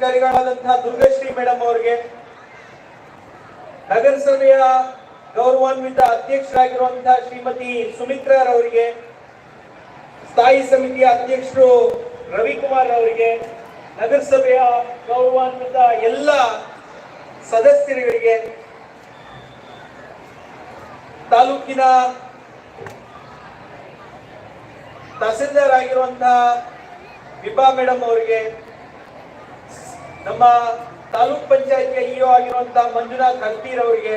ಅಧಿಕಾರಿಗಳಾದಂತಹ Durgashri madam ಅವರಿಗೆ ನಗರಸಭೆಯ ಗೌರವಾನ್ವಿತ ಅಧ್ಯಕ್ಷರಾಗಿರುವಂತಹ ಶ್ರೀಮತಿ ಸುಮಿತ್ರಾರವರಿಗೆ ಸ್ಥಾಯಿ ಸಮಿತಿಯ ಅಧ್ಯಕ್ಷರು ರವಿಕುಮಾರ್ ಅವರಿಗೆ, ನಗರಸಭೆಯ ಗೌರವಾನ್ವಿತ ಎಲ್ಲ ಸದಸ್ಯರುಗಳಿಗೆ, ತಾಲೂಕಿನ ತಹಸೀಲ್ದಾರ್ ಆಗಿರುವಂತಹ ವಿಭಾ ಮೇಡಮ್ ಅವರಿಗೆ ನಮ್ಮ ತಾಲೂಕ್ ಪಂಚಾಯತ್ಗೆ ಇಒ ಆಗಿರುವಂತಹ ಮಂಜುನಾಥ್ ಹಲ್ತೀರ್ ಅವರಿಗೆ,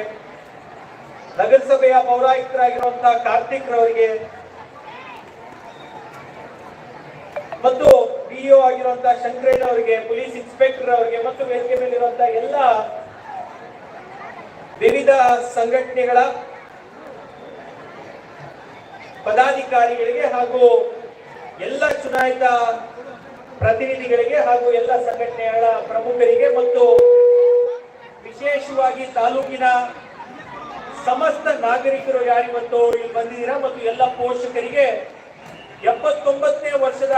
ನಗರಸಭೆಯ ಪೌರಾಯುಕ್ತರಾಗಿರುವಂತಹ ಕಾರ್ತಿಕ್ ರವರಿಗೆ, ಮತ್ತು ಡಿಒ ಆಗಿರುವಂತಹ ಶಂಕರೇನ್ ಅವರಿಗೆ, ಪೊಲೀಸ್ ಇನ್ಸ್ಪೆಕ್ಟರ್ ಅವರಿಗೆ, ಮತ್ತು ವೇದಿಕೆ ಮೇಲಿರುವಂತಹ ಎಲ್ಲ ವಿವಿಧ ಸಂಘಟನೆಗಳ ಪದಾಧಿಕಾರಿಗಳಿಗೆ ಹಾಗೂ ಎಲ್ಲ ಚುನಾಯಿತ ಪ್ರತಿನಿಧಿಗಳಿಗೆ ಹಾಗೂ ಎಲ್ಲ ಸಂಘಟನೆಗಳ ಪ್ರಮುಖರಿಗೆ ಮತ್ತು ವಿಶೇಷವಾಗಿ ತಾಲೂಕಿನ ಸಮಸ್ತ ನಾಗರಿಕರು ಯಾರಿವತ್ತು ಇಲ್ಲಿ ಬಂದಿದ್ದೀರಾ ಮತ್ತು ಎಲ್ಲ ಪೋಷಕರಿಗೆ ಎಪ್ಪತ್ತೊಂಬತ್ತನೇ ವರ್ಷದ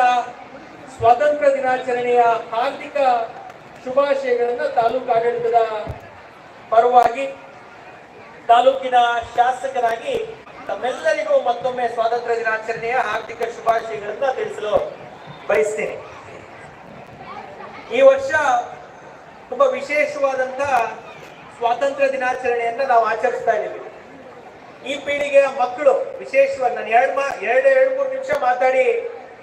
ಸ್ವಾತಂತ್ರ್ಯ ದಿನಾಚರಣೆಯ ಹಾರ್ದಿಕ ಶುಭಾಶಯಗಳನ್ನು ತಾಲೂಕು ಆಡಳಿತದ ಪರವಾಗಿ ತಾಲೂಕಿನ ಶಾಸಕರಾಗಿ ತಮ್ಮೆಲ್ಲರಿಗೂ ಮತ್ತೊಮ್ಮೆ ಸ್ವಾತಂತ್ರ್ಯ ದಿನಾಚರಣೆಯ ಹಾರ್ದಿಕ ಶುಭಾಶಯಗಳನ್ನು ತಿಳಿಸಲು ಬಯಸ್ತೇನೆ. ಈ ವರ್ಷ ತುಂಬ ವಿಶೇಷವಾದಂತ ಸ್ವಾತಂತ್ರ್ಯ ದಿನಾಚರಣೆಯನ್ನ ನಾವು ಆಚರಿಸ್ತಾ ಇದ್ದೀವಿ. ಈ ಪೀಳಿಗೆಯ ಮಕ್ಕಳು, ವಿಶೇಷವಾಗಿ ನಾನು ಎರಡು ಮಾ, ಎರಡು ಎರಡು, ಮೂರು ನಿಮಿಷ ಮಾತಾಡಿ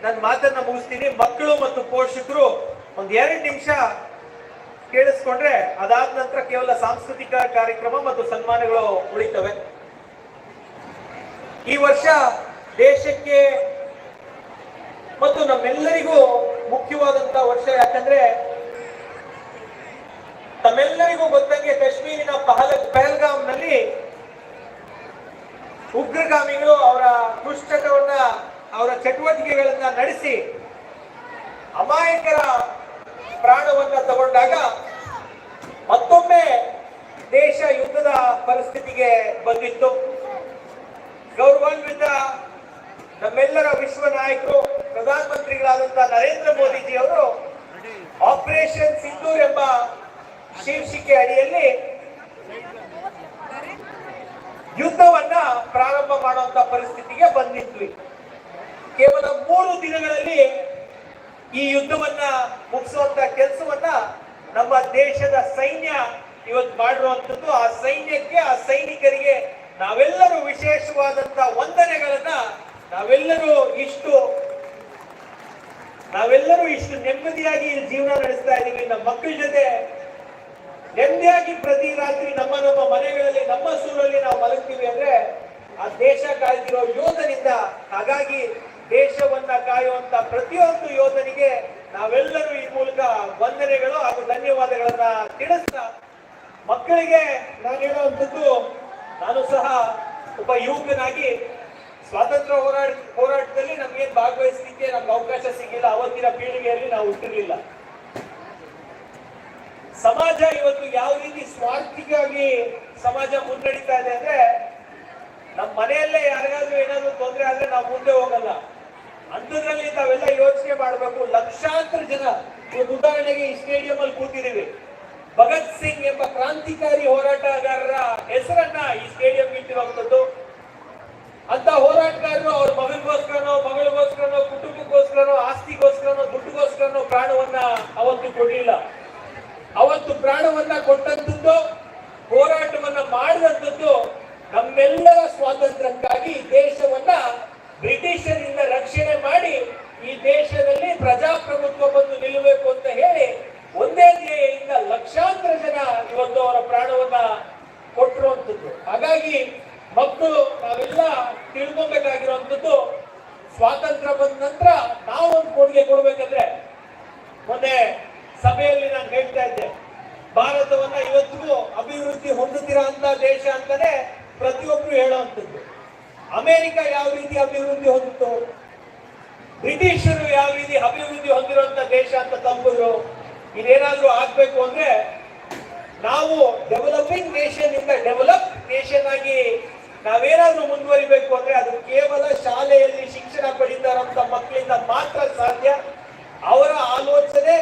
ನನ್ನ ಮಾತನ್ನ ಮುಗಿಸ್ತೀನಿ. ಮಕ್ಕಳು ಮತ್ತು ಪೋಷಕರು ಒಂದ್ ಎರಡು ನಿಮಿಷ ಕೇಳಿಸ್ಕೊಂಡ್ರೆ ಅದಾದ ನಂತರ ಕೇವಲ ಸಾಂಸ್ಕೃತಿಕ ಕಾರ್ಯಕ್ರಮ ಮತ್ತು ಸನ್ಮಾನಗಳು ಉಳಿತವೆ. ಈ ವರ್ಷ ದೇಶಕ್ಕೆ ಮತ್ತು ನಮ್ಮೆಲ್ಲರಿಗೂ ಮುಖ್ಯವಾದಂತ ವರ್ಷ ಯಾಕಂದ್ರೆ ತಮ್ಮೆಲ್ಲರಿಗೂ ಗೊತ್ತಂಗೆ ಕಾಶ್ಮೀರಿನ ಪಹಲ, ಪಹಲ್ಗಾಮ್ನಲ್ಲಿ ಉಗ್ರಗಾಮಿಗಳು ಅವರ ದುಷ್ಟತವನ್ನ ಅವರ ಚಟುವಟಿಕೆಗಳನ್ನ ನಡೆಸಿ ಅಮಾಯಕರ ಪ್ರಾಣವನ್ನ ತಗೊಂಡಾಗ ಮತ್ತೊಮ್ಮೆ ದೇಶ ಯುದ್ಧದ ಪರಿಸ್ಥಿತಿಗೆ ಬಂದಿತ್ತು. ಗೌರವಾನ್ವಿತ ನಮ್ಮೆಲ್ಲರ ವಿಶ್ವ ನಾಯಕರು ಪ್ರಧಾನಮಂತ್ರಿಗಳಾದಂತಹ ನರೇಂದ್ರ ಮೋದಿಜಿ ಅವರು ಆಪರೇಷನ್ ಸಿಂಧೂರ್ ಎಂಬ ಶೀರ್ಷಿಕೆ ಅಡಿಯಲ್ಲಿ ಯುದ್ಧವನ್ನ ಪ್ರಾರಂಭ ಮಾಡುವಂತ ಪರಿಸ್ಥಿತಿಗೆ ಬಂದಿದ್ವಿ. ಕೇವಲ ಮೂರು ದಿನಗಳಲ್ಲಿ ಈ ಯುದ್ಧವನ್ನ ಮುಗಿಸುವಂತ ಕೆಲಸವನ್ನ ನಮ್ಮ ದೇಶದ ಸೈನ್ಯ ಇವತ್ತು ಮಾಡಿರುವಂತದ್ದು ಆ ಸೈನ್ಯಕ್ಕೆ, ಆ ಸೈನಿಕರಿಗೆ ನಾವೆಲ್ಲರೂ ವಿಶೇಷವಾದಂತ ವಂದನೆಗಳನ್ನ ನಾವೆಲ್ಲರೂ ಇಷ್ಟು ನಾವೆಲ್ಲರೂ ಇಷ್ಟು ನೆಮ್ಮದಿಯಾಗಿ ಜೀವನ ನಡೆಸ್ತಾ ಇದ್ದೀವಿ. ನಮ್ಮ ಮಕ್ಕಳ ಜೊತೆ ನೆಮ್ಮದಿಯಾಗಿ ಪ್ರತಿ ರಾತ್ರಿ ನಮ್ಮ ನಮ್ಮ ಮನೆಗಳಲ್ಲಿ, ನಮ್ಮ ಸೂರಲ್ಲಿ ನಾವು ಮಲಗ್ತೀವಿ ಅಂದ್ರೆ ಆ ದೇಶ ಕಾಯ್ದಿರೋ ಯೋಧನಿಂದ ಹಾಗಾಗಿ ದೇಶವನ್ನ ಕಾಯುವಂತ ಪ್ರತಿಯೊಂದು ಯೋಧನಿಗೆ ನಾವೆಲ್ಲರೂ ಈ ಮೂಲಕ ವಂದನೆಗಳು ಹಾಗೂ ಧನ್ಯವಾದಗಳನ್ನ ತಿಳಿಸ್ತಾ ಮಕ್ಕಳಿಗೆ ನಾನು ಹೇಳುವಂಥದ್ದು, ನಾನು ಸಹ ಒಬ್ಬ ಯುವಕನಾಗಿ ಸ್ವಾತಂತ್ರ್ಯ ಹೋರಾಟ ಹೋರಾಟದಲ್ಲಿ ನಮ್ಗೆ ಭಾಗವಹಿಸಲಿಕ್ಕೆ ನಮ್ಗೆ ಅವಕಾಶ ಸಿಗಿಲ್ಲ ಅವತ್ತಿನ ಪೀಳಿಗೆಯಲ್ಲಿ ನಾವು ಹುಟ್ಟಿರ್ಲಿಲ್ಲ. ಸಮಾಜ ಇವತ್ತು ಯಾವ ರೀತಿ ಸ್ವಾರ್ಥಿಗಾಗಿ ಸಮಾಜ ಮುನ್ನಡೀತಾ ಇದೆ ಅಂದ್ರೆ ನಮ್ಮ ಮನೆಯಲ್ಲೇ ಯಾರಿಗಾದ್ರೂ ಏನಾದ್ರೂ ತೊಂದರೆ ಆದ್ರೆ ನಾವು ಮುಂದೆ ಹೋಗಲ್ಲ. ಅಂಥದ್ರಲ್ಲಿ ತಾವೆಲ್ಲ ಯೋಚನೆ ಮಾಡಬೇಕು. ಲಕ್ಷಾಂತರ ಜನ ಇವತ್ತು ಉದಾಹರಣೆಗೆ ಈ ಸ್ಟೇಡಿಯಂ ಅಲ್ಲಿ ಕೂತಿದ್ದೀವಿ. ಭಗತ್ ಸಿಂಗ್ ಎಂಬ ಕ್ರಾಂತಿಕಾರಿ ಹೋರಾಟಗಾರರ ಹೆಸರನ್ನ ಈ ಸ್ಟೇಡಿಯಂ ಇಟ್ಟಿರುವಂತದ್ದು ಅಂತ ಹೋರಾಟಗಾರರು ಅವ್ರ ಮಗನಿಗೋಸ್ಕರನೋ, ಮಗಳಿಗೋಸ್ಕರನೋ, ಕುಟುಂಬಕ್ಕೋಸ್ಕರನೋ, ಆಸ್ತಿಗೋಸ್ಕರನೋ, ದುಡ್ಡುಗೋಸ್ಕರನೋ ಪ್ರಾಣವನ್ನ ಅವತ್ತು ಕೊಡಲಿಲ್ಲ. ಅವತ್ತು ಪ್ರಾಣವನ್ನ ಕೊಟ್ಟಂತದ್ದು ಹೋರಾಟವನ್ನ ಮಾಡಿದಂಥದ್ದು ನಮ್ಮೆಲ್ಲರ ಸ್ವಾತಂತ್ರ್ಯಕ್ಕಾಗಿ ದೇಶವನ್ನ ಬ್ರಿಟಿಷರಿಂದ ರಕ್ಷಣೆ ಮಾಡಿ ಈ ದೇಶದಲ್ಲಿ ಪ್ರಜಾಪ್ರಭುತ್ವ ಬಂದು ನಿಲ್ಲಬೇಕು ಅಂತ ಹೇಳಿ ಒಂದೇ ಧ್ಯೇಯದಿಂದ ಲಕ್ಷಾಂತರ ಜನ ಇವತ್ತು ಅವರ ಪ್ರಾಣವನ್ನ ಕೊಟ್ಟಿರುವಂಥದ್ದು. ಹಾಗಾಗಿ ಮಕ್ಕಳು ನಾವೆಲ್ಲ ತಿಳ್ಕೊಬೇಕಾಗಿರುವಂಥದ್ದು ಸ್ವಾತಂತ್ರ್ಯ ಬಂದ ನಂತರ ನಾವು ಒಂದು ಕೊಡುಗೆ ಕೊಡ್ಬೇಕಂದ್ರೆ ಮೊನ್ನೆ ಸಭೆಯಲ್ಲಿ ನಾನು ಹೇಳ್ತಾ ಇದ್ದೆ, ಭಾರತವನ್ನ ಇವತ್ತಿಗೂ ಅಭಿವೃದ್ಧಿ ಹೊಂದುತ್ತಿರೋ ಅಂತ ದೇಶ ಅಂತಾನೆ ಪ್ರತಿಯೊಬ್ರು ಹೇಳುವಂಥದ್ದು ಅಮೆರಿಕ ಯಾವ ರೀತಿ ಅಭಿವೃದ್ಧಿ ಹೊಂದಿತ್ತು, ಬ್ರಿಟಿಷರು ಯಾವ ರೀತಿ ಅಭಿವೃದ್ಧಿ ಹೊಂದಿರುವಂತ ದೇಶ ಅಂತ ತಪ್ಪಿದ್ರು ಇದೇನಾದ್ರೂ ಆಗ್ಬೇಕು ಅಂದ್ರೆ ನಾವು ಡೆವಲಪಿಂಗ್ ನೇಷನ್ ಇಂದ ಡೆವಲಪ್ ನೇಷನ್ ಆಗಿ ನಾವೇನಾದ್ರೂ ಮುಂದುವರಿಬೇಕು ಅಂದ್ರೆ ಅದು ಕೇವಲ ಶಾಲೆಯಲ್ಲಿ ಶಿಕ್ಷಣ ಪಡಿತಾರಂತ ಮಕ್ಕಳಿಂದ ಮಾತ್ರ ಸಾಧ್ಯ. ಅವರ ಆಲೋಚನೆ,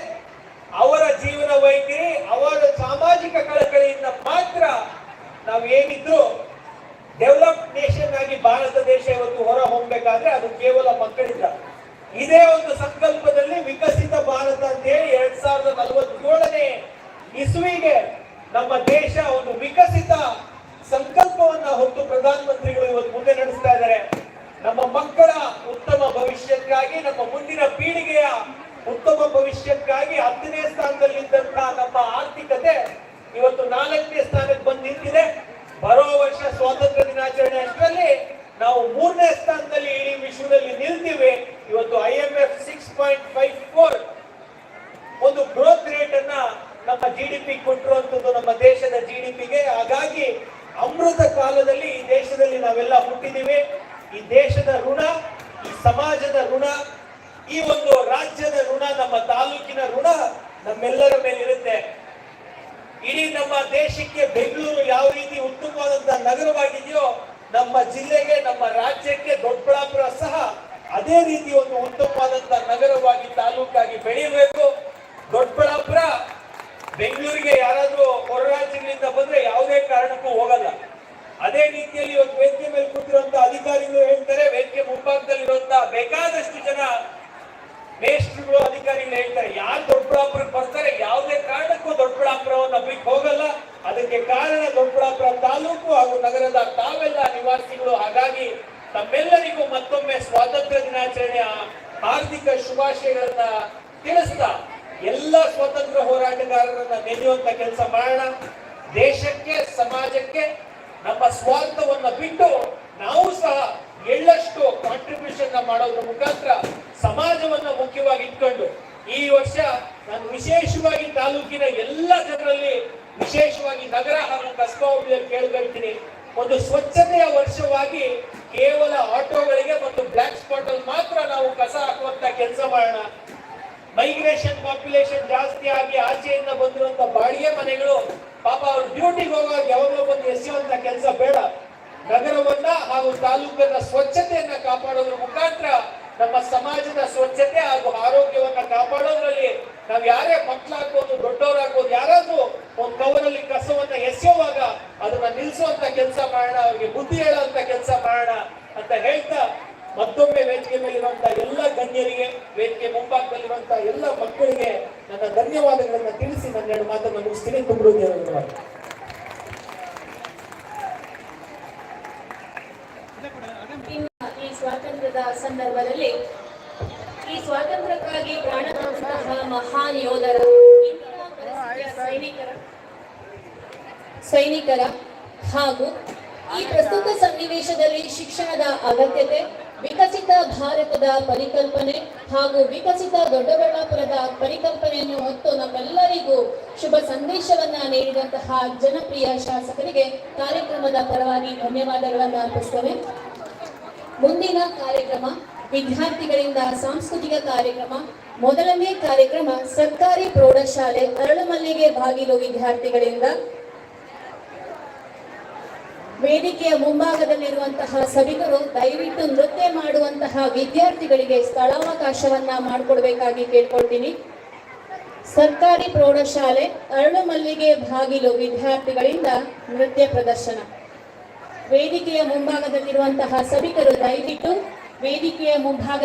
ಅವರ ಜೀವನ ವೈಖರಿ, ಅವರ ಸಾಮಾಜಿಕ ಕಳಕಳಿಯಿಂದ ಮಾತ್ರ ನಾವು ಏನಿದ್ರು ಡೆವಲಪ್ ನೇಷನ್ ಆಗಿ ಭಾರತ ದೇಶ ಇವತ್ತು ಹೊರ ಹೋಗ್ಬೇಕಾದ್ರೆ ಅದು ಕೇವಲ ಮಕ್ಕಳಿಂದ. ಇದೇ ಒಂದು ಸಂಕಲ್ಪದಲ್ಲಿ ವಿಕಸಿತ ಭಾರತ ಅಂತ ಹೇಳಿ ಎರಡ್ ಸಾವಿರದ ನಲವತ್ತೇಳನೇ ಇಸ್ವಿಗೆ ನಮ್ಮ ದೇಶ ಒಂದು ವಿಕಸಿತ ಸಂಕಲ್ಪವನ್ನ ಹೊತ್ತು ಪ್ರಧಾನಮಂತ್ರಿಗಳು ಇವತ್ತು ಮುಂದೆ ನಡೆಸ್ತಾ ಇದ್ದಾರೆ. ನಮ್ಮ ಮಕ್ಕಳ ಉತ್ತಮ ಭವಿಷ್ಯಕ್ಕಾಗಿ, ನಮ್ಮ ಮುಂದಿನ ಪೀಳಿಗೆಯ ಉತ್ತಮ ಭವಿಷ್ಯಕ್ಕಾಗಿ ಹತ್ತನೇ ಸ್ಥಾನದಲ್ಲಿದ್ದಂತಹ ನಮ್ಮ ಆರ್ಥಿಕತೆ ಇವತ್ತು ನಾಲ್ಕನೇ ಸ್ಥಾನಕ್ಕೆ ಬಂದು ನಿಂತಿದೆ. ಬರೋ ವರ್ಷ ಸ್ವಾತಂತ್ರ್ಯ ದಿನಾಚರಣೆ ಅಷ್ಟರಲ್ಲಿ ನಾವು ಮೂರನೇ ಸ್ಥಾನದಲ್ಲಿ ಇಡೀ ವಿಶ್ವದಲ್ಲಿ ನಿಲ್ತೀವಿ. ಇವತ್ತು I M F six point five four ಒಂದು ಗ್ರೋತ್ ರೇಟ್ ಅನ್ನ ನಮ್ಮ ಜಿ ಡಿ ಪಿ ಕೊಟ್ಟಿರುವಂತದ್ದು ನಮ್ಮ ದೇಶದ ಜಿ ಡಿ ಪಿಗೆ ಹಾಗಾಗಿ ಅಮೃತ ಕಾಲದಲ್ಲಿ ಈ ದೇಶದಲ್ಲಿ ನಾವೆಲ್ಲ ಹುಟ್ಟಿದ್ದೀವಿ. ಈ ದೇಶದ ಋಣ, ಈ ಸಮಾಜದ ಋಣ, ಈ ಒಂದು ರಾಜ್ಯದ ಋಣ, ನಮ್ಮ ತಾಲೂಕಿನ ಋಣ ನಮ್ಮೆಲ್ಲರ ಮೇಲೆ ಇರುತ್ತೆ ಇಡೀ ನಮ್ಮ ದೇಶಕ್ಕೆ ಬೆಂಗಳೂರು ಯಾವ ರೀತಿ ಉತ್ತಮವಾದಂತಹ ನಗರವಾಗಿದೆಯೋ, ನಮ್ಮ ಜಿಲ್ಲೆಗೆ, ನಮ್ಮ ರಾಜ್ಯಕ್ಕೆ ದೊಡ್ಡಬಳ್ಳಾಪುರ ಸಹ ಅದೇ ರೀತಿ ಒಂದು ಉತ್ತಮವಾದಂತಹ ನಗರವಾಗಿ, ತಾಲೂಕಾಗಿ ಬೆಳೆಯಬೇಕು. ದೊಡ್ಡಬಳ್ಳಾಪುರ ಬೆಂಗಳೂರಿಗೆ ಯಾರಾದರೂ ಹೊರ ರಾಜ್ಯಗಳಿಂದ ಬಂದ್ರೆ ಯಾವುದೇ ಕಾರಣಕ್ಕೂ ಹೋಗಲ್ಲ. ಅದೇ ರೀತಿಯಲ್ಲಿ ಇವತ್ತು ವೇದಿಕೆ ಮೇಲೆ ಕೂತಿರುವಂತ ಅಧಿಕಾರಿಗಳು ಹೇಳ್ತಾರೆ, ವೇದಿಕೆ ಮುಂಭಾಗದಲ್ಲಿರುವಂತಹ ಬೇಕಾದಷ್ಟು ಜನ ಮೇಸ್ಟ್ರುಗಳು ಅಧಿಕಾರಿಗಳು ಹೇಳ್ತಾರೆ, ಯಾರು ದೊಡ್ಡಬಳ್ಳಾಪುರಕ್ಕೆ ಬರ್ತಾರೆ, ಯಾವುದೇ ಕಾರಣಕ್ಕೂ ದೊಡ್ಡಬಳ್ಳಾಪುರವನ್ನು ಬಿಟ್ಟು ಹೋಗಲ್ಲ. ಅದಕ್ಕೆ ಕಾರಣ ದೊಡ್ಡಬಳ್ಳಾಪುರ ತಾಲೂಕು ಹಾಗೂ ನಗರದ ತಾವೆಲ್ಲ ನಿವಾಸಿಗಳು. ಹಾಗಾಗಿ ತಮ್ಮೆಲ್ಲರಿಗೂ ಮತ್ತೊಮ್ಮೆ ಸ್ವಾತಂತ್ರ್ಯ ದಿನಾಚರಣೆಯ ಹಾರ್ದಿಕ ಶುಭಾಶಯಗಳನ್ನ ತಿಳಿಸ್ತಾ ಎಲ್ಲ ಸ್ವಾತಂತ್ರ್ಯ ಹೋರಾಟಗಾರರನ್ನ ನೆನೆಯುವಂತ ಕೆಲಸ ಮಾಡೋಣ. ದೇಶಕ್ಕೆ, ಸಮಾಜಕ್ಕೆ ನಮ್ಮ ಸ್ವಾರ್ಥವನ್ನ ಬಿಟ್ಟು ನಾವು ಸಹ ಎಳ್ಳಷ್ಟು ಕಾಂಟ್ರಿಬ್ಯೂಷನ್ ಮಾಡೋದ್ರ ಮುಖಾಂತರ ಸಮಾಜವನ್ನ ಮುಖ್ಯವಾಗಿ ಇಟ್ಕೊಂಡು ಈ ವರ್ಷ ನಾನು ವಿಶೇಷವಾಗಿ ತಾಲೂಕಿನ ಎಲ್ಲ ಜನರಲ್ಲಿ ವಿಶೇಷವಾಗಿ ನಗರ ಹಾಗೂ ಕಸ್ಬಾ ಕೇಳ್ಕೊಳ್ತೀನಿ. ಒಂದು ಸ್ವಚ್ಛತೆಯ ವರ್ಷವಾಗಿ ಕೇವಲ ಆಟೋಗಳಿಗೆ ಮತ್ತು ಬ್ಲ್ಯಾಕ್ ಸ್ಪಾಟ್ ಅಲ್ಲಿ ಮಾತ್ರ ನಾವು ಕಸ ಹಾಕುವಂತ ಕೆಲಸ ಮಾಡೋಣ. ಮೈಗ್ರೇಷನ್ ಪಾಪ್ಯುಲೇಷನ್ ಜಾಸ್ತಿ ಆಗಿ ಆಚೆಯಿಂದ ಬಂದಿರುವಂತ ಬಾಡಿಗೆ ಮನೆಗಳು, ಪಾಪ ಅವ್ರು ಡ್ಯೂಟಿಗೆ ಹೋಗುವಾಗ ಯಾವಾಗಲೂ ಬಂದು ಎಸೆಯುವಂತ ಕೆಲಸ ಬೇಡ. ನಗರವನ್ನ ಹಾಗೂ ತಾಲೂಕನ್ನ ಸ್ವಚ್ಛತೆಯನ್ನ ಕಾಪಾಡೋದ್ರ ಮುಖಾಂತರ ನಮ್ಮ ಸಮಾಜದ ಸ್ವಚ್ಛತೆ ಹಾಗೂ ಆರೋಗ್ಯವನ್ನ ಕಾಪಾಡೋದ್ರಲ್ಲಿ ನಾವ್ ಯಾರೇ ಮಕ್ಕಳಾಗ್ಬೋದು, ದೊಡ್ಡವರಾಗ್ಬೋದು, ಯಾರಾದ್ರೂ ಒಂದು ಕವರಲ್ಲಿ ಕಸವನ್ನ ಎಸೆಯುವಾಗ ಅದನ್ನ ನಿಲ್ಲಿಸುವಂತ ಕೆಲಸ ಮಾಡೋಣ, ಅವ್ರಿಗೆ ಬುದ್ಧಿ ಹೇಳುವಂತ ಕೆಲಸ ಮಾಡೋಣ ಅಂತ ಹೇಳ್ತಾ ಮತ್ತೊಮ್ಮೆ ವೇದಿಕೆ ಮೇಲಿರುವಂತಹ ಎಲ್ಲ ಗಣ್ಯರಿಗೆ ವೇದಿಕೆ ಎಲ್ಲ ಮಕ್ಕಳಿಗೆ ನನ್ನ ಧನ್ಯವಾದಗಳನ್ನ ತಿಳಿಸಿ ನನ್ನ ಎರಡು ಮಾತನ್ನು ಮುಗಿಸ್ತೀನಿ. ತುಂಬರು ಈ ಸ್ವಾತಂತ್ರ್ಯದ ಸಂದರ್ಭದಲ್ಲಿ ಈ ಸ್ವಾತಂತ್ರ್ಯಕ್ಕಾಗಿ ಪ್ರಾಣ ಮಹಾನ್ ಯೋಧರ ಸೈನಿಕರ ಸೈನಿಕರ ಹಾಗೂ ಈ ಪ್ರಸ್ತುತ ಸನ್ನಿವೇಶದಲ್ಲಿ ಶಿಕ್ಷಣದ ಅಗತ್ಯತೆ ವಿಕಸಿತ ಭಾರತದ ಪರಿಕಲ್ಪನೆ ಹಾಗೂ ವಿಕಸಿತ ದೊಡ್ಡಬಳ್ಳಾಪುರದ ಪರಿಕಲ್ಪನೆಯನ್ನು ಹೊತ್ತು ನಮ್ಮೆಲ್ಲರಿಗೂ ಶುಭ ಸಂದೇಶವನ್ನ ನೀಡಿದಂತಹ ಜನಪ್ರಿಯ ಶಾಸಕರಿಗೆ ಕಾರ್ಯಕ್ರಮದ ಪರವಾಗಿ ಧನ್ಯವಾದಗಳನ್ನು ಅರ್ಪಿಸ್ತೇವೆ ಮುಂದಿನ ಕಾರ್ಯಕ್ರಮ ವಿದ್ಯಾರ್ಥಿಗಳಿಂದ ಸಾಂಸ್ಕೃತಿಕ ಕಾರ್ಯಕ್ರಮ, ಮೊದಲನೇ ಕಾರ್ಯಕ್ರಮ ಸರ್ಕಾರಿ ಪ್ರೌಢಶಾಲೆ ಅರಳುಮಲ್ಲಿಗೆ ಬಾಗಿಲು ವಿದ್ಯಾರ್ಥಿಗಳಿಂದ ವೇದಿಕೆಯ ಮುಂಭಾಗದಲ್ಲಿರುವಂತಹ ಸಭಿಕರು ದಯವಿಟ್ಟು ನೃತ್ಯ ಮಾಡುವಂತಹ ವಿದ್ಯಾರ್ಥಿಗಳಿಗೆ ಸ್ಥಳಾವಕಾಶವನ್ನ ಮಾಡಿಕೊಡ್ಬೇಕಾಗಿ ಕೇಳ್ಕೊಳ್ತೀನಿ. ಸರ್ಕಾರಿ ಪ್ರೌಢಶಾಲೆ ಅರಳುಮಲ್ಲಿಗೆ ಬಾಗಿಲು ವಿದ್ಯಾರ್ಥಿಗಳಿಂದ ನೃತ್ಯ ಪ್ರದರ್ಶನ. ವೇದಿಕೆಯ ಮುಂಭಾಗದಲ್ಲಿರುವಂತಹ ಸಭಿಕರು ದಯವಿಟ್ಟು ವೇದಿಕೆಯ ಮುಂಭಾಗ